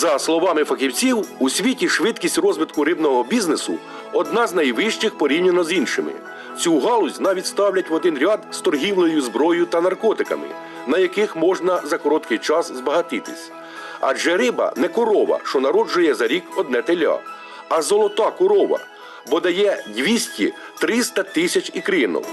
За словами фахівців, у світі швидкість розвитку рибного бізнесу одна з найвищих порівняно з іншими. Цю галузь навіть ставлять в один ряд з торгівлею зброєю та наркотиками, на яких можна за короткий час збагатитись. Адже риба не корова, що народжує за рік одне теля, а золота корова, бо дає 200-300 тисяч ікринок.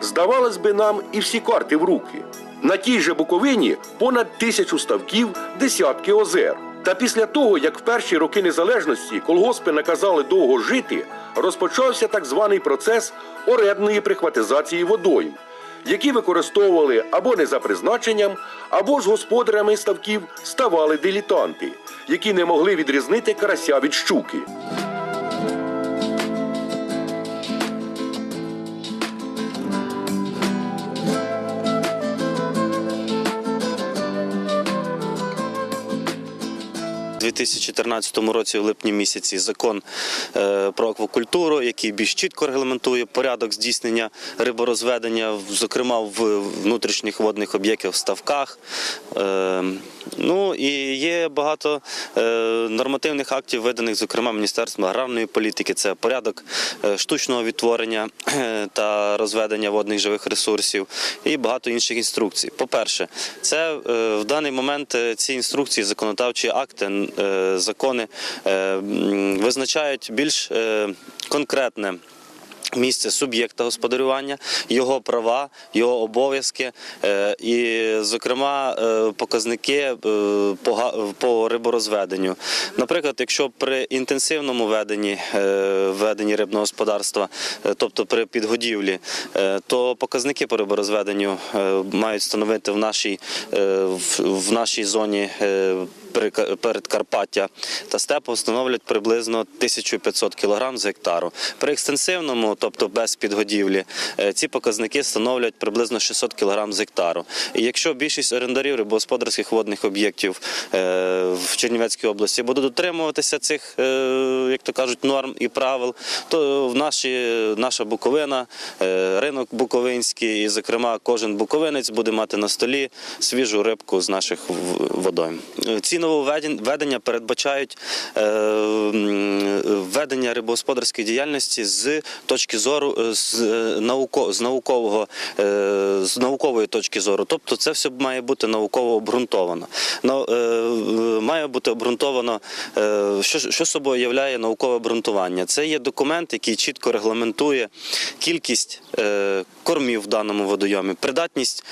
Здавалось би нам і всі карти в руки. На тій же Буковині понад тисячу ставків, десятки озер. Та після того, як в перші роки незалежності колгоспи наказали довго жити, розпочався так званий процес орендної прихватизації водойм, які використовували або не за призначенням, або ж господарями ставків ставали дилітанти, які не могли відрізнити карася від щуки. У 2014 році, в липні місяці, закон е, про аквакультуру, який більш чітко регламентує порядок здійснення риборозведення, зокрема в внутрішніх водних об'єктах, в ставках. Е, Ну і є багато е, нормативних актів, виданих, зокрема Міністерством аграрної політики. Це порядок штучного відтворення та розведення водних живих ресурсів і багато інших інструкцій. По-перше, це е, в даний момент ці інструкції, законодавчі акти, закони е, визначають більш е, конкретне. Місце суб'єкта господарювання, його права, його обов'язки е, і, зокрема, е, показники е, по риборозведенню. Наприклад, якщо при інтенсивному веденні, е, веденні рибного господарства, е, тобто при підгодівлі, е, то показники по риборозведенню е, мають становити в нашій, е, в нашій зоні. Передкарпаття та степу становлять приблизно 1500 кг з гектару. При екстенсивному, тобто без підгодівлі, е, ці показники становлять приблизно 600 кг з гектару. І якщо більшість орендарів рибогосподарських водних об'єктів е, в Чернівецькій області будуть дотримуватися цих, е, як то кажуть, норм і правил, то в наші, наша Буковина, ринок буковинський, і, зокрема, кожен буковинець буде мати на столі свіжу рибку з наших водойм. Ці нововведення передбачають е, ведення рибогосподарської діяльності з точки зору е, е, з наукового з наукової точки зору. Тобто, це все має бути науково обґрунтовано. Но, має бути обґрунтовано, що, що собою являє наукове обґрунтування. Це є документ, який чітко регламентує кількість кормів в даному водойомі, придатність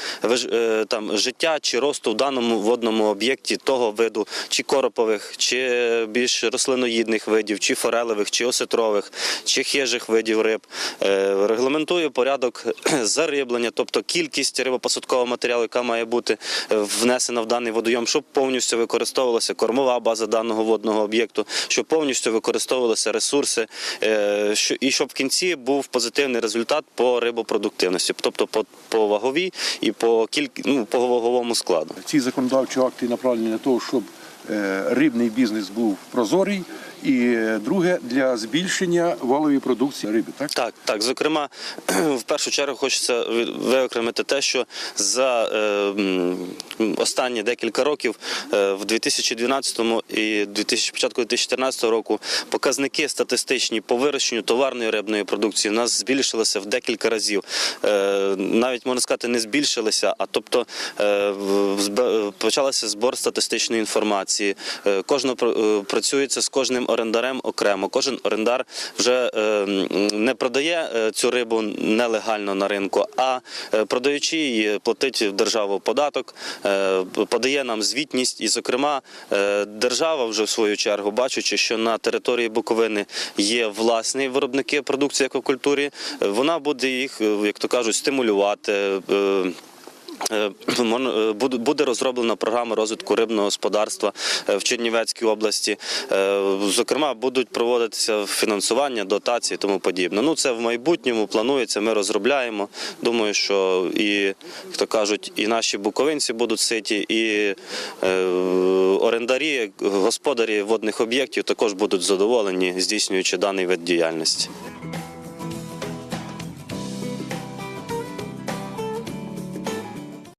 там життя чи росту в даному водному об'єкті того виду, чи коропових, чи більш рослиноїдних видів, чи форелевих, чи осетрових, чи хижих видів риб. Е, Регламентує порядок зариблення, тобто кількість рибопосадкового матеріалу, яка має бути е, внесена в даний водойом, щоб повністю використовувалася кормова база даного водного об'єкту, щоб повністю використовувалися ресурси, е, і щоб в кінці був позитивний результат по рибопродуктивності, тобто по, по ваговій і по кіль... ну, по ваговому складу. Ці законодавчі акти направлені на те, щоб рибний бізнес був прозорий, і е, друге для збільшення валової продукції риби. Так Так, так. Зокрема, в першу чергу хочеться виокремити те, що за е, останні декілька років, е, в 2012 і 2000, початку 2014 року, показники статистичні по вирощенню товарної рибної продукції у нас збільшилися в декілька разів. Е, навіть можна сказати, не збільшилися, а тобто е, в- збор статистичної інформації. Кожного е, працюється з кожним орендарем окремо. Кожен орендар вже не продає цю рибу нелегально на ринку, а продаючи її, платить в державу податок, подає нам звітність. І, зокрема, е, держава вже в свою чергу, бачучи, що на території Буковини є власні виробники продукції аквакультури, е, вона буде їх, е, як то кажуть, стимулювати. Е, Е, буде- розроблена програма розвитку рибного господарства е, в Чернівецькій області. Зокрема, будуть проводитися фінансування, дотації і тому подібне. Ну це в майбутньому планується. Ми розробляємо. Думаю, що і як то кажуть, і наші буковинці будуть ситі, і орендарі, господарі водних об'єктів також будуть задоволені, здійснюючи даний вид діяльності.